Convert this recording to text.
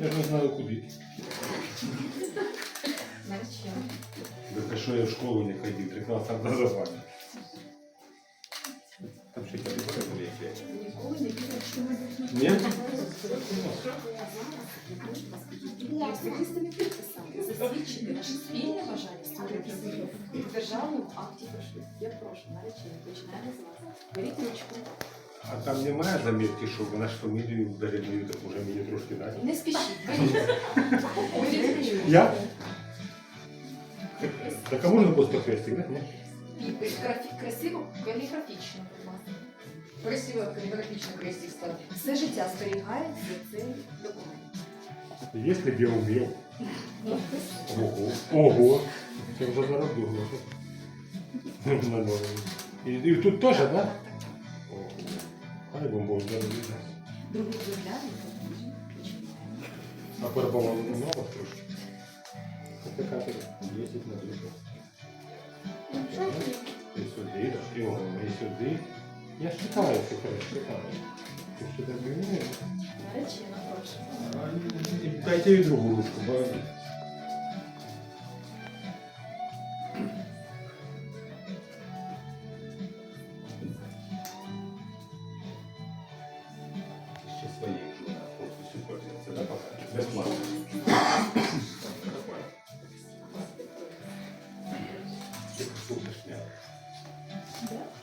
Я ж не знаю куди. Наречена. Да что я в школу не ходил, три класса образования. Там ще якісь таблетки. Ніколи не бачила. Нет? Особистими підписами засвідчити наше спільне бажання створити свою в державному акті прошу. Я прошу, наречена, починаємо з вас. Беріть ручку. А там немає замітки, що вона ж фамілію вдарили, так уже мені трошки дати. Не спішіть, беріть. Беріть ручку. Я? Так а можна просто хрестик, да? Ні? Підпис графі- красиво, каліграфічно, будь ласка. Красиво каллиграфично крестик став. Все життя зберігається цей документ. Если б я умел. Підпис. Ого. Ого. Я вже заробив гроші. На новому. І, і тут теж, так? Да? Ого. Хай вам Бог заробить. Другу доглянути, починаємо. А порабували мало трошки. Така тут 10 на 10. І сюди, і воно, і сюди. Я ж читаю, що хорошо читаю. Ти що так вмієш? Наречена, прошу. Дайте їй другу ручку, бо наши свои жена. Просто все пользуется, да, пока? Бесплатно. Нормально. Ты послушаешь меня? Да.